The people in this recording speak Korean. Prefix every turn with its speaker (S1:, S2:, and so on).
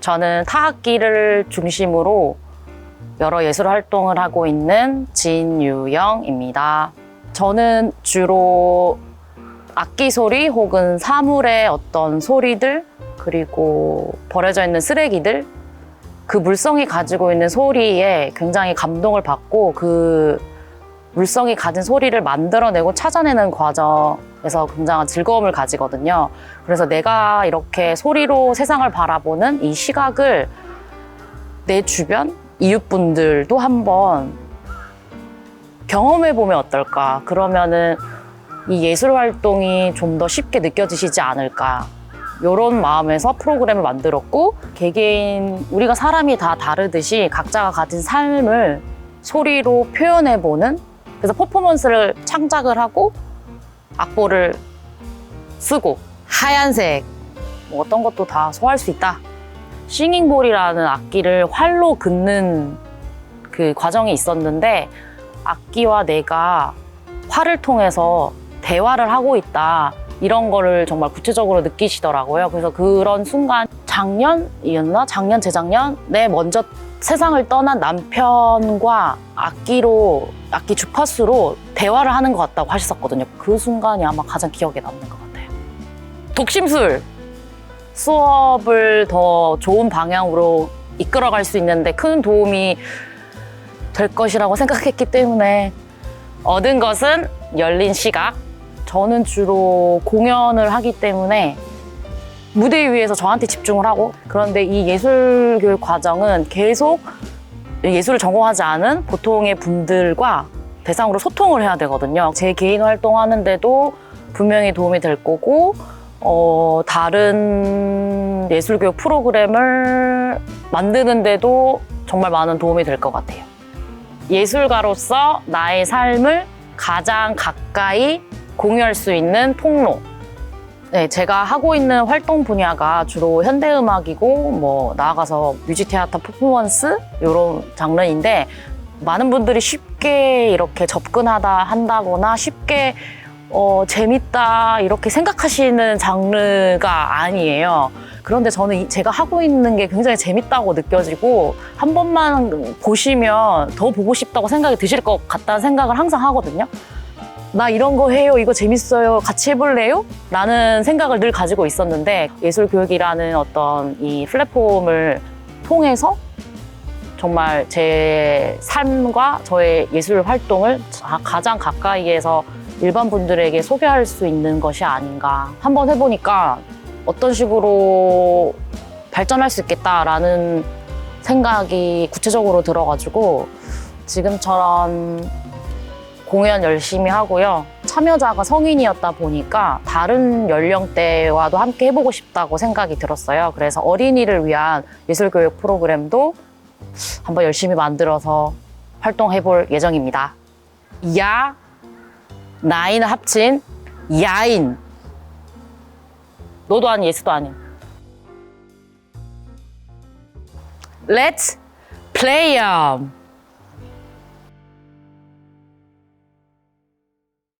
S1: 저는 타악기를 중심으로 여러 예술 활동을 하고 있는 진유영입니다. 저는 주로 악기 소리 혹은 사물의 어떤 소리들 그리고 버려져 있는 쓰레기들 그 물성이 가지고 있는 소리에 굉장히 감동을 받고 그 물성이 가진 소리를 만들어내고 찾아내는 과정에서 굉장한 즐거움을 가지거든요. 그래서 내가 이렇게 소리로 세상을 바라보는 이 시각을 내 주변 이웃분들도 한번 경험해 보면 어떨까? 그러면은 이 예술 활동이 좀 더 쉽게 느껴지시지 않을까? 이런 마음에서 프로그램을 만들었고 개개인 우리가 사람이 다 다르듯이 각자가 가진 삶을 소리로 표현해 보는 그래서 퍼포먼스를 창작을 하고 악보를 쓰고 하얀색 뭐 어떤 것도 다 소화할 수 있다. 싱잉볼이라는 악기를 활로 긋는 그 과정이 있었는데 악기와 내가 활을 통해서 대화를 하고 있다. 이런 거를 정말 구체적으로 느끼시더라고요. 그래서 그런 순간 작년이었나? 작년, 재작년에 먼저 세상을 떠난 남편과 악기로, 악기 주파수로 대화를 하는 것 같다고 하셨었거든요. 그 순간이 아마 가장 기억에 남는 것 같아요. 독심술! 수업을 더 좋은 방향으로 이끌어갈 수 있는데 큰 도움이 될 것이라고 생각했기 때문에 얻은 것은 열린 시각. 저는 주로 공연을 하기 때문에 무대 위에서 저한테 집중을 하고 그런데 이 예술 교육 과정은 계속 예술을 전공하지 않은 보통의 분들과 대상으로 소통을 해야 되거든요. 제 개인 활동하는데도 분명히 도움이 될 거고 어, 다른 예술 교육 프로그램을 만드는데도 정말 많은 도움이 될 것 같아요. 예술가로서 나의 삶을 가장 가까이 공유할 수 있는 통로. 네, 제가 하고 있는 활동 분야가 주로 현대음악이고, 뭐, 나아가서 뮤지테아터 퍼포먼스? 이런 장르인데, 많은 분들이 쉽게 이렇게 접근하다 한다거나 쉽게 어, 재밌다 이렇게 생각하시는 장르가 아니에요. 그런데 저는 이- 제가 하고 있는 게 굉장히 재밌다고 느껴지고 한 번만 보시면 더 보고 싶다고 생각이 드실 것 같다는 생각을 항상 하거든요. 나 이런 거 해요. 이거 재밌어요. 같이 해볼래요? 라는 생각을 늘 가지고 있었는데 예술 교육이라는 어떤 이 플랫폼을 통해서 정말 제 삶과 저의 예술 활동을 자- 가장 가까이에서 일반 분들에게 소개할 수 있는 것이 아닌가. 한번 해보니까 어떤 식으로 발전할 수 있겠다라는 생각이 구체적으로 들어가지고 지금처럼 공연 열심히 하고요. 참여자가 성인이었다 보니까 다른 연령대와도 함께 해보고 싶다고 생각이 들었어요. 그래서 어린이를 위한 예술교육 프로그램도 한번 열심히 만들어서 활동해볼 예정입니다. 야, 나이는 합친 야인. 너도 아닌 예스도 아닌. Let's play 'em.